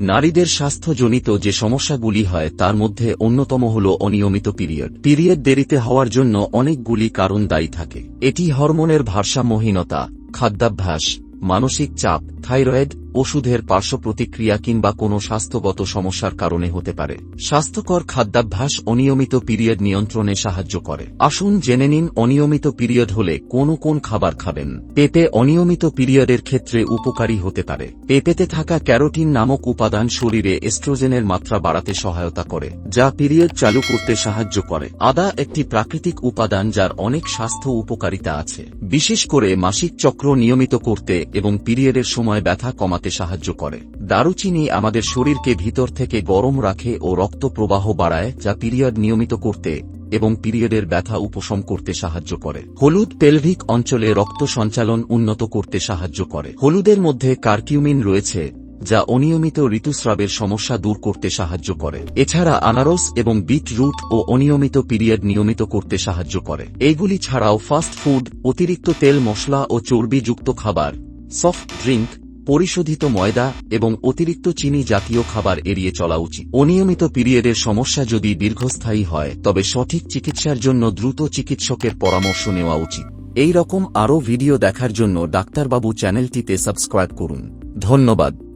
নারীদের স্বাস্থ্যজনিত যে সমস্যাগুলি হয়, তার মধ্যে অন্যতম হল অনিয়মিত পিরিয়ড। পিরিয়ড দেরিতে হওয়ার জন্য অনেকগুলি কারণ দায়ী থাকে। এটি হরমোনের ভারসাম্যহীনতা, খাদ্যাভ্যাস, মানসিক চাপ, থাইরয়েড ওষুধের পার্শ্ব প্রতিক্রিয়া কিংবা কোনো স্বাস্থ্যগত সমস্যার কারণে হতে পারে। স্বাস্থ্যকর খাদ্যাভ্যাস অনিয়মিত পিরিয়ড নিয়ন্ত্রণে সাহায্য করে। আসুন জেনে নিন অনিয়মিত পিরিয়ড হলে কোন কোন খাবার খাবেন। পেঁপে অনিয়মিত পিরিয়ডের ক্ষেত্রে উপকারী হতে পারে। পেঁপেতে থাকা ক্যারোটিন নামক উপাদান শরীরে এস্ট্রোজেনের মাত্রা বাড়াতে সহায়তা করে, যা পিরিয়ড চালু করতে সাহায্য করে। আদা একটি প্রাকৃতিক উপাদান যার অনেক স্বাস্থ্য উপকারিতা আছে। বিশেষ করে মাসিক চক্র নিয়মিত করতে এবং পিরিয়ডের সময় ব্যথা কমাতে সাহায্য করে। দারুচিনি আমাদের শরীরকে ভিতর থেকে গরম রাখে ও রক্ত প্রবাহ বাড়ায়, যা পিরিয়ড নিয়মিত করতে এবং পিরিয়ডের ব্যথা উপশম করতে সাহায্য করে। হলুদ পেলভিক অঞ্চলে রক্ত সঞ্চালন উন্নত করতে সাহায্য করে। হলুদের মধ্যে কার্কিউমিন রয়েছে, যা অনিয়মিত ঋতুস্রাবের সমস্যা দূর করতে সাহায্য করে। এছাড়া আনারস এবং বিট রুট ও অনিয়মিত পিরিয়ড নিয়মিত করতে সাহায্য করে। এইগুলি ছাড়াও ফাস্ট ফুড, অতিরিক্ত তেল মশলা ও চর্বিযুক্ত খাবার, সফট ড্রিঙ্ক পরিশোধিত ময়দা এবং অতিরিক্ত চিনি জাতীয় খাবার এড়িয়ে চলা উচিত। অনিয়মিত পিরিয়ডের সমস্যা যদি দীর্ঘস্থায়ী হয়, তবে সঠিক চিকিৎসার জন্য দ্রুত চিকিৎসকের পরামর্শ নেওয়া উচিত। এই রকম আরও ভিডিও দেখার জন্য ডাক্তারবাবু চ্যানেলটিতে সাবস্ক্রাইব করুন। ধন্যবাদ।